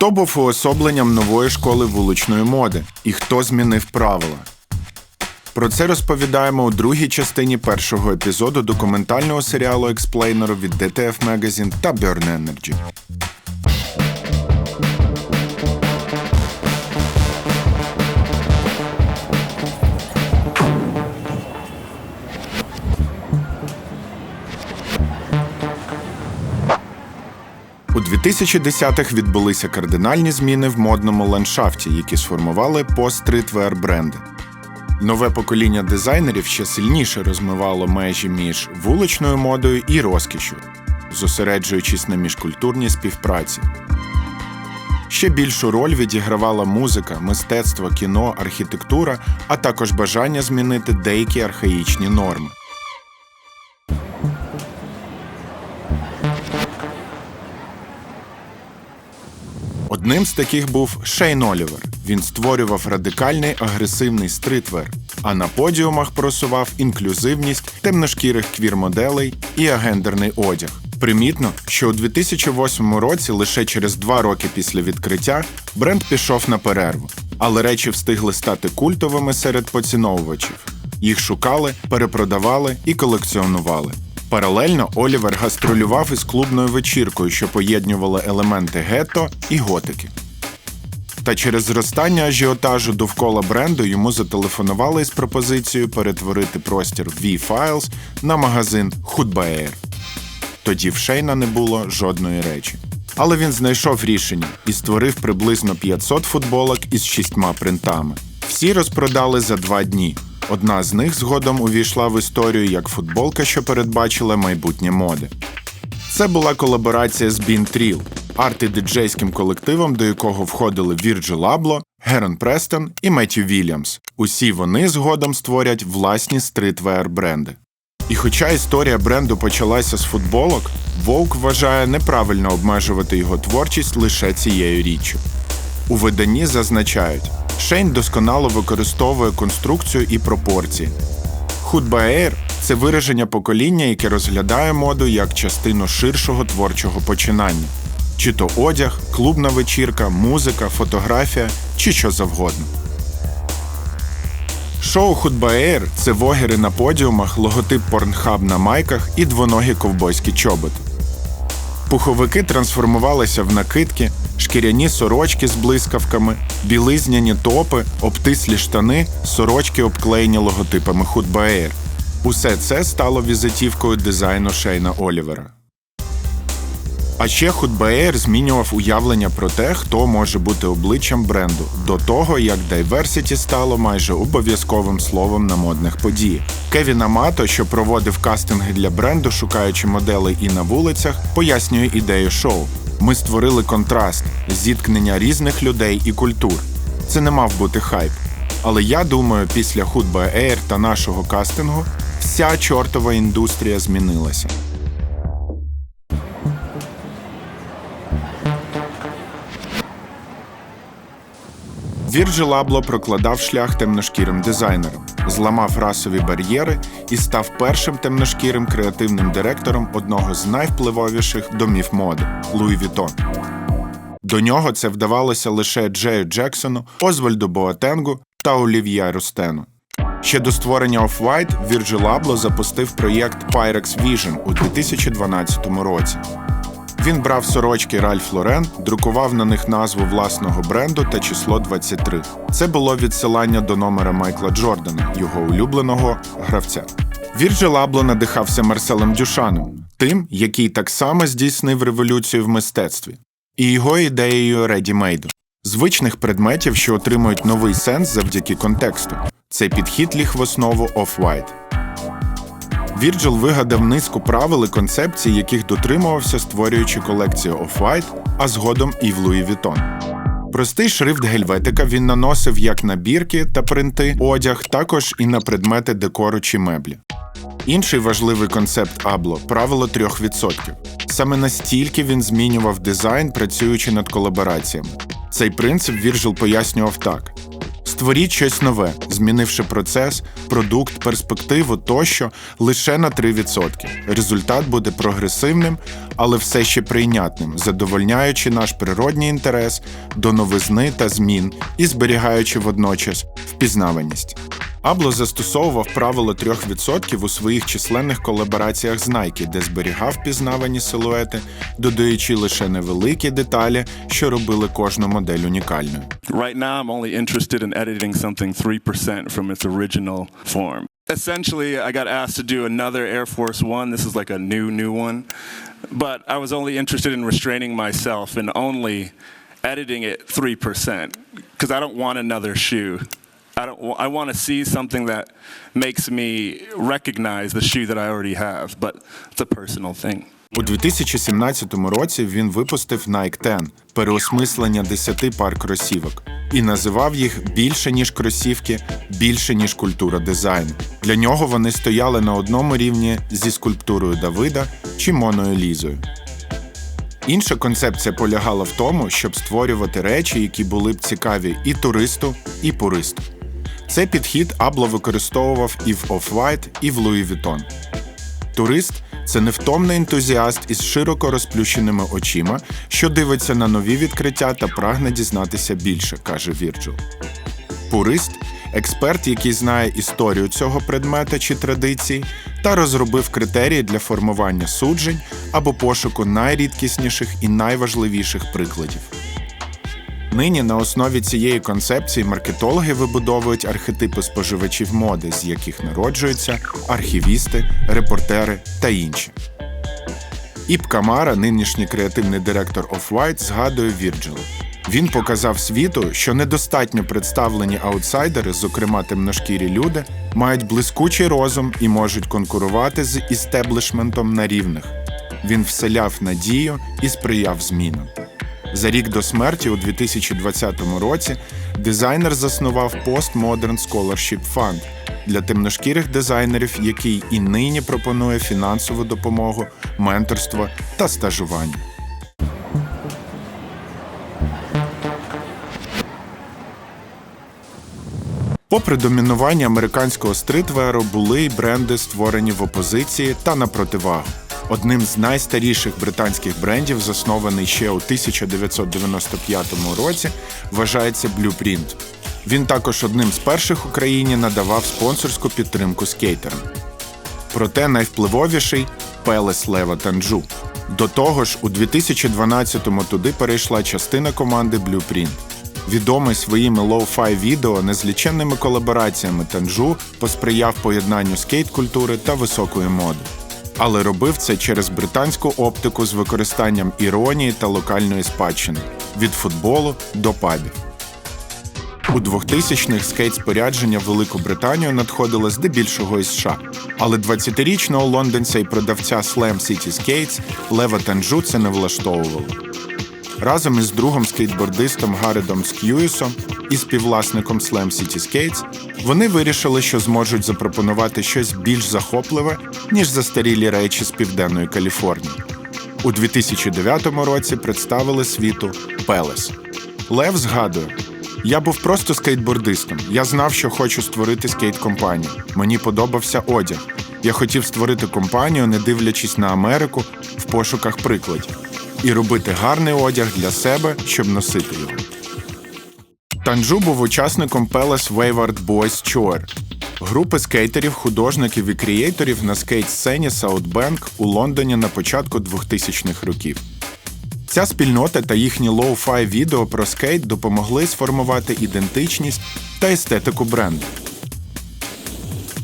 Хто був уособленням нової школи вуличної моди і хто змінив правила? Про це розповідаємо у другій частині першого епізоду документального серіалу Експлейнеру від DTF Magazine та Burn Energy. У 2010-х відбулися кардинальні зміни в модному ландшафті, які сформували по-стритвеар бренди. Нове покоління дизайнерів ще сильніше розмивало межі між вуличною модою і розкішю, зосереджуючись на міжкультурній співпраці. Ще більшу роль відігравала музика, мистецтво, кіно, архітектура, а також бажання змінити деякі архаїчні норми. Одним з таких був Шейн Олівер. Він створював радикальний агресивний стритвер, а на подіумах просував інклюзивність темношкірих квір-моделей і агендерний одяг. Примітно, що у 2008 році, лише через два роки після відкриття, бренд пішов на перерву, але речі встигли стати культовими серед поціновувачів. Їх шукали, перепродавали і колекціонували. Паралельно Олівер гастролював із клубною вечіркою, що поєднувала елементи гетто і готики. Та через зростання ажіотажу довкола бренду йому зателефонували із пропозицією перетворити простір V-Files на магазин Hudbaer. Тоді в Шейна не було жодної речі. Але він знайшов рішення і створив приблизно 500 футболок із шістьма принтами. Всі розпродали за два дні. Одна з них згодом увійшла в історію як футболка, що передбачила майбутнє моди. Це була колаборація з Bean Trill, арти-диджейським колективом, до якого входили Вірджил Абло, Герон Престон і Меттью Вільямс. Усі вони згодом створять власні стритвеар бренди. І хоча історія бренду почалася з футболок, Vogue вважає неправильно обмежувати його творчість лише цією річчю. У виданні зазначають, Шейн досконало використовує конструкцію і пропорції. Худбаер це вираження покоління, яке розглядає моду як частину ширшого творчого починання, чи то одяг, клубна вечірка, музика, фотографія чи що завгодно. Шоу Худбаер це вогери на подіумах, логотип порнхаб на майках і двоногі ковбойські чоботи. Пуховики трансформувалися в накидки, шкіряні сорочки з блискавками, білизняні топи, обтислі штани, сорочки обклеєні логотипами Худбаер. Усе це стало візитівкою дизайну Шейна Олівера. А ще Худбаер змінював уявлення про те, хто може бути обличчям бренду, до того як diversity стало майже обов'язковим словом на модних подіях. Кевін Амато, що проводив кастинги для бренду, шукаючи моделей і на вулицях, пояснює ідею шоу. Ми створили контраст, зіткнення різних людей і культур. Це не мав бути хайп. Але я думаю, після Худба Air та нашого кастингу вся чортова індустрія змінилася. Вірджил Абло прокладав шлях темношкірим дизайнерам, зламав расові бар'єри і став першим темношкірим креативним директором одного з найвпливовіших домів моди Луї Вітон. До нього це вдавалося лише Джею Джексону, Озвальду Боатенгу та Олів'я Рустену. Ще до створення Off-White Virgil Abloh запустив проєкт Pyrex Vision у 2012 році. Він брав сорочки Ральф Лорен, друкував на них назву власного бренду та число 23. Це було відсилання до номера Майкла Джордана, його улюбленого гравця. Вірджил Абло надихався Марселем Дюшаном, тим, який так само здійснив революцію в мистецтві, і його ідеєю редімейду звичних предметів, що отримують новий сенс завдяки контексту. Цей підхід ліг в основу Off-White. Вірджил вигадав низку правил і концепцій, яких дотримувався, створюючи колекцію Off-White, а згодом і в Луї Вітон. Простий шрифт гельветика він наносив як на бірки та принти, одяг, також і на предмети декору чи меблі. Інший важливий концепт Абло правило 3%. Саме настільки він змінював дизайн, працюючи над колабораціями. Цей принцип Вірджил пояснював так: Створіть щось нове, змінивши процес, продукт, перспективу тощо лише на 3%. Результат буде прогресивним, але все ще прийнятним, задовольняючи наш природній інтерес до новизни та змін і зберігаючи водночас впізнаваність. Абло застосовував правило 3% у своїх численних колабораціях з Nike, де зберігав впізнавані силуети, додаючи лише невеликі деталі, що робили кожну модель унікальною. Right now, I'm only interested in editing something 3% from its original form. Essentially, I got asked to do another Air Force One. This is like a new, new one. But I was only interested in restraining myself and only editing it 3% because I don't want another shoe. I, don't, I want to see something that makes me recognize the shoe that I already have, but it's a personal thing. У 2017 році він випустив Nike 10 – переосмислення 10 пар кросівок, і називав їх більше ніж кросівки, більше ніж культура дизайну. Для нього вони стояли на одному рівні зі скульптурою Давида чи Моною Лізою. Інша концепція полягала в тому, щоб створювати речі, які були б цікаві і туристу, і пуристу. Цей підхід Абло використовував і в Off-White, і в Louis Vuitton. Турист це невтомний ентузіаст із широко розплющеними очима, що дивиться на нові відкриття та прагне дізнатися більше, каже Вірджил. Пурист експерт, який знає історію цього предмета чи традицій, та розробив критерії для формування суджень або пошуку найрідкісніших і найважливіших прикладів. Нині на основі цієї концепції маркетологи вибудовують архетипи споживачів моди, з яких народжуються архівісти, репортери та інші. Іп Камара, нинішній креативний директор Off-White, згадує Вірджила. Він показав світу, що недостатньо представлені аутсайдери, зокрема темношкірі люди, мають блискучий розум і можуть конкурувати з істеблішментом на рівних. Він вселяв надію і сприяв змінам. За рік до смерті, у 2020 році, дизайнер заснував Postmodern Scholarship Fund для темношкірих дизайнерів, який і нині пропонує фінансову допомогу, менторство та стажування. Попри домінування американського стритверу, були й бренди, створені в опозиції та на противагу. Одним з найстаріших британських брендів, заснований ще у 1995 році, вважається Blueprint. Він також одним з перших в Україні надавав спонсорську підтримку скейтерам. Проте найвпливовіший Пелес Лева Танджу. До того ж, у 2012-му туди перейшла частина команди Blueprint. Відомий своїми лоу-фай відео незліченними колабораціями Танджу посприяв поєднанню скейт-культури та високої моди. Але робив це через британську оптику з використанням іронії та локальної спадщини від футболу до пабів. У 2000-х скейт-спорядження в Велику Британію надходило здебільшого із США, але 20-річного лондонця і продавця Slam City Skates Лева Танджу це не влаштовувало. Разом із другом скейтбордистом Гаредом Скьюісом і співвласником Slam City Skates вони вирішили, що зможуть запропонувати щось більш захопливе, ніж застарілі речі з південної Каліфорнії. У 2009 році представили світу Пелес. Лев згадує: я був просто скейтбордистом. Я знав, що хочу створити скейт-компанію. Мені подобався одяг. Я хотів створити компанію, не дивлячись на Америку в пошуках прикладів, і робити гарний одяг для себе, щоб носити його. Танджу був учасником Palace Wayward Boys Choir – групи скейтерів, художників і крієйторів на скейт-сцені Southbank у Лондоні на початку 2000-х років. Ця спільнота та їхні лоу-фай відео про скейт допомогли сформувати ідентичність та естетику бренду.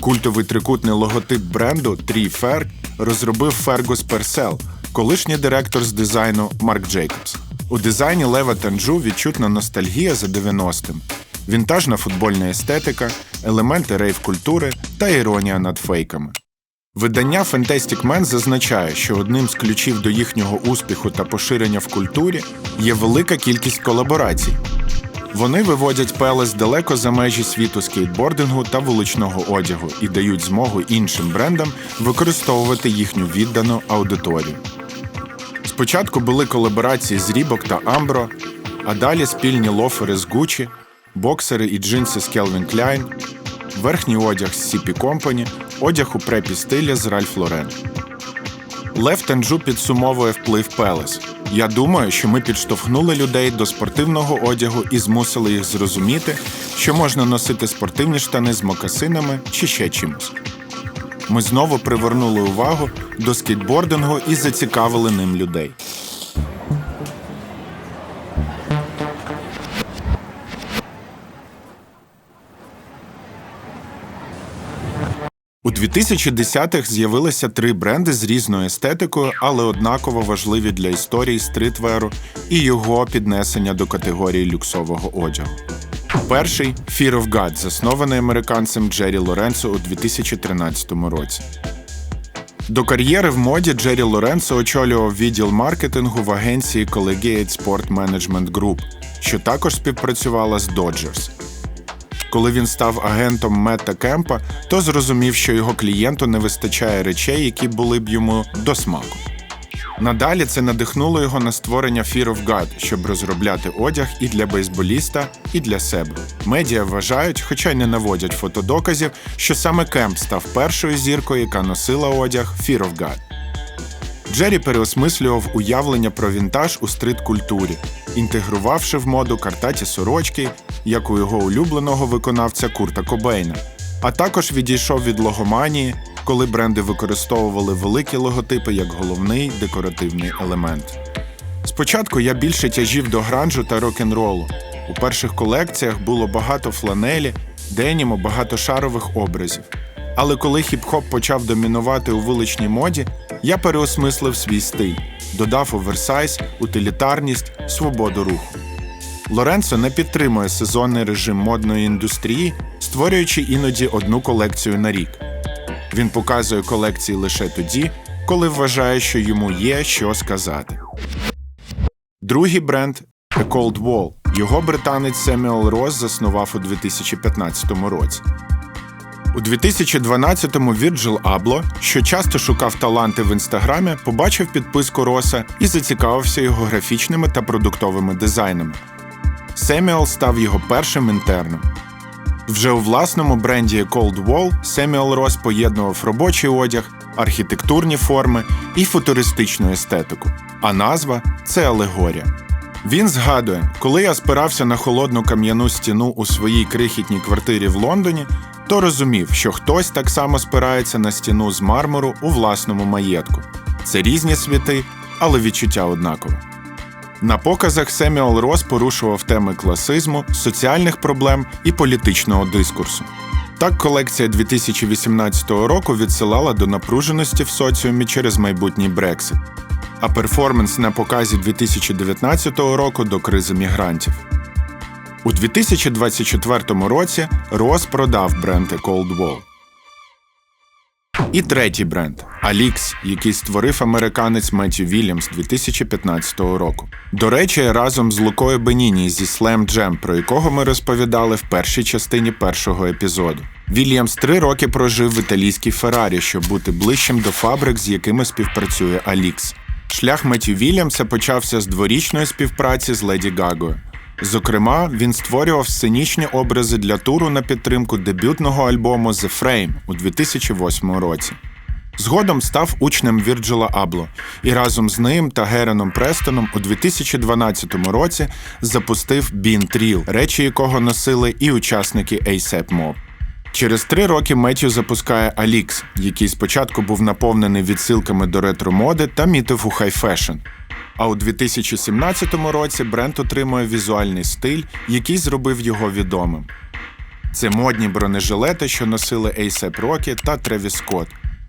Культовий трикутний логотип бренду Трі Ферг розробив Фергус Персел, колишній директор з дизайну Марк Джейкобс. У дизайні Лева Танджу відчутна ностальгія за 90-м, вінтажна футбольна естетика, елементи рейв-культури та іронія над фейками. Видання Fantastic Man зазначає, що одним з ключів до їхнього успіху та поширення в культурі є велика кількість колаборацій. Вони виводять Пелес далеко за межі світу скейтбордингу та вуличного одягу і дають змогу іншим брендам використовувати їхню віддану аудиторію. Спочатку були колаборації з Reebok та Ambro, а далі спільні лофери з Gucci, боксери і джинси з Calvin Klein, верхній одяг з CP Company, одяг у препі стилі з Ralph Lauren. Лев Танджу підсумовує вплив Пелес. Я думаю, що ми підштовхнули людей до спортивного одягу і змусили їх зрозуміти, що можна носити спортивні штани з мокасинами чи ще чимось. Ми знову привернули увагу до скейтбордингу і зацікавили ним людей. 2010-х з'явилися три бренди з різною естетикою, але однаково важливі для історії стрітверу і його піднесення до категорії люксового одягу. Перший Fear of God, заснований американцем Джері Лоренцо у 2013 році. До кар'єри в моді Джері Лоренцо очолював відділ маркетингу в агенції Collegiate Sport Management Group, що також співпрацювала з Dodgers. Коли він став агентом Метта Кемпа, то зрозумів, що його клієнту не вистачає речей, які були б йому до смаку. Надалі це надихнуло його на створення Fear of God, щоб розробляти одяг і для бейсболіста, і для себе. Медіа вважають, хоча й не наводять фотодоказів, що саме Кемп став першою зіркою, яка носила одяг Fear of God. Джері переосмислював уявлення про вінтаж у стрит-культурі, інтегрувавши в моду картаті сорочки, як у його улюбленого виконавця Курта Кобейна, а також відійшов від логоманії, коли бренди використовували великі логотипи як головний декоративний елемент. Спочатку я більше тяжів до гранжу та рок-н-ролу. У перших колекціях було багато фланелі, деніму, багатошарових образів. Але коли хіп-хоп почав домінувати у вуличній моді, я переосмислив свій стиль, додав оверсайз, утилітарність, свободу руху. Лоренцо не підтримує сезонний режим модної індустрії, створюючи іноді одну колекцію на рік. Він показує колекції лише тоді, коли вважає, що йому є що сказати. Другий бренд The Cold Wall. Його британець Семюел Росс заснував у 2015 році. У 2012-му Вірджил Абло, що часто шукав таланти в інстаграмі, побачив підписку Роса і зацікавився його графічними та продуктовими дизайнами. Семюел став його першим інтерном. Вже у власному бренді Cold Wall Семюел Рос поєднував робочий одяг, архітектурні форми і футуристичну естетику. А назва це алегорія. Він згадує, коли я спирався на холодну кам'яну стіну у своїй крихітній квартирі в Лондоні, то розумів, що хтось так само спирається на стіну з мармуру у власному маєтку. Це різні світи, але відчуття однакове. На показах Семюел Рос порушував теми класизму, соціальних проблем і політичного дискурсу. Так, колекція 2018 року відсилала до напруженості в соціумі через майбутній Брексит, а перформанс на показі 2019 року до кризи мігрантів. У 2024 році Рос продав бренд A Cold Wall. І третій бренд Alix, який створив американець Меттю Вільямс 2015 року. До речі, разом з Лукою Беніні зі Slam Jam, про якого ми розповідали в першій частині першого епізоду. Вільямс три роки прожив в італійській Феррарі, щоб бути ближчим до фабрик, з якими співпрацює Alix. Шлях Меттю Вільямса почався з дворічної співпраці з Леді Гагою. Зокрема, він створював сценічні образи для туру на підтримку дебютного альбому The Frame у 2008 році. Згодом став учнем Вірджила Абло і разом з ним та Гереном Престоном у 2012 році запустив Bean Тріл, речі якого носили і учасники ASAP Mob. Через три роки Меттю запускає Alix, який спочатку був наповнений відсилками до ретро-моди та мітив у хай-фешн. А у 2017 році бренд отримує візуальний стиль, який зробив його відомим. Це модні бронежилети, що носили A$AP Rocky та Тревіс Скотт,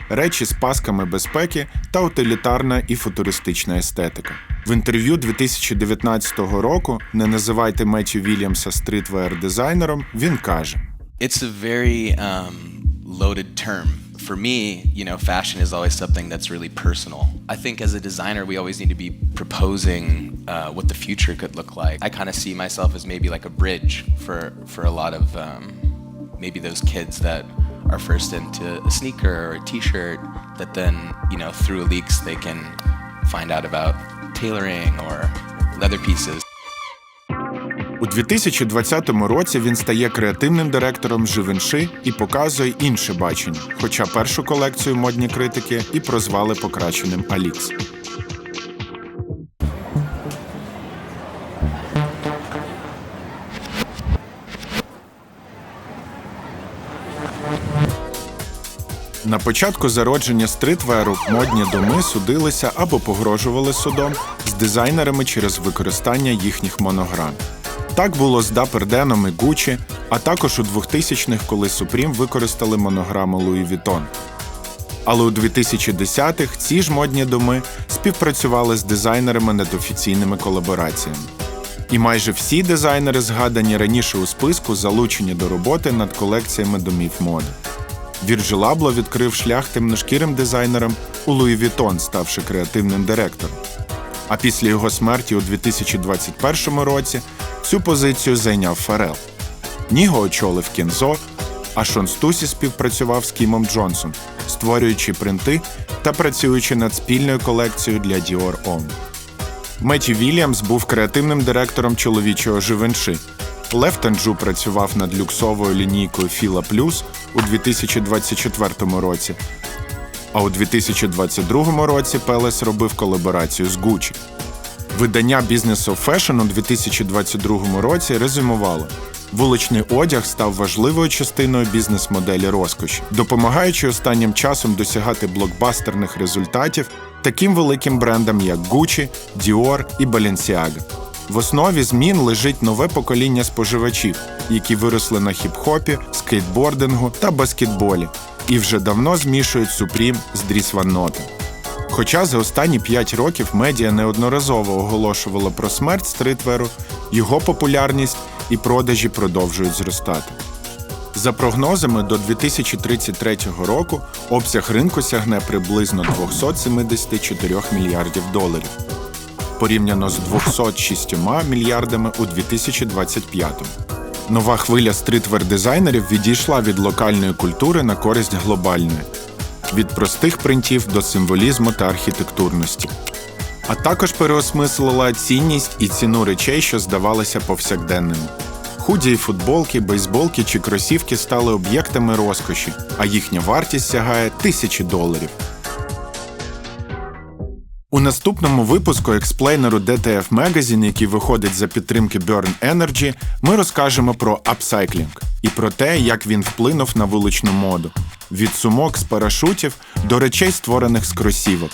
речі з пасками безпеки та утилітарна і футуристична естетика. В інтерв'ю 2019 року не називайте Меттю Вільямса стрітвеер дизайнером. Він каже: It's a very um, loaded term. For me, you know, fashion is always something that's really personal. I think as a designer, we always need to be proposing uh, what the future could look like. I kind of see myself as maybe like a bridge for for a lot of um, maybe those kids that are first into a sneaker or a T-shirt that then you know through leaks they can find out about tailoring or leather pieces. У 2020 році він стає креативним директором Живенши і показує інше бачення, хоча першу колекцію модні критики і прозвали покращеним Алікс. На початку зародження стритверу модні доми судилися або погрожували судом з дизайнерами через використання їхніх монограм. Так було з Denim і Gucci, а також у 2000-х, коли Supreme використали монограму Louis Vuitton. Але у 2010-х ці ж модні доми співпрацювали з дизайнерами над офіційними колабораціями. І майже всі дизайнери, згадані раніше у списку, залучені до роботи над колекціями домів моди. Вірджил Абло відкрив шлях темношкірим дизайнерам у Луї Вітон, ставши креативним директором. А після його смерті у 2021 році цю позицію зайняв Фарел. Ніго очолив Кінзо, а Шон Стусі співпрацював з Кімом Джонсом, створюючи принти та працюючи над спільною колекцією для Dior Homme. Меті Вільямс був креативним директором чоловічого живенши. Лев Танджу працював над люксовою лінійкою Філа Плюс у 2024 році. А у 2022 році Пелес робив колаборацію з Gucci. Видання of Fashion у 2022 році резюмувало. Вуличний одяг став важливою частиною бізнес-моделі розкоші, допомагаючи останнім часом досягати блокбастерних результатів таким великим брендам, як Gucci, Dior і Balenciaga. В основі змін лежить нове покоління споживачів, які виросли на хіп-хопі, скейтбордингу та баскетболі, і вже давно змішують Supreme з Дріс Ван. Хоча за останні 5 років медіа неодноразово оголошувало про смерть стритверу, його популярність і продажі продовжують зростати. За прогнозами, до 2033 року обсяг ринку сягне приблизно 274 мільярдів доларів, порівняно з 206 мільярдами у 2025. Нова хвиля стрітвер-дизайнерів відійшла від локальної культури на користь глобальної, від простих принтів до символізму та архітектурності. А також переосмислила цінність і ціну речей, що здавалися повсякденними. Худі і футболки, бейсболки чи кросівки стали об'єктами розкоші, а їхня вартість сягає тисячі доларів. У наступному випуску експлейнеру DTF Magazine, який виходить за підтримки Burn Energy, ми розкажемо про апсайклінг і про те, як він вплинув на вуличну моду від сумок з парашутів до речей, створених з кросівок.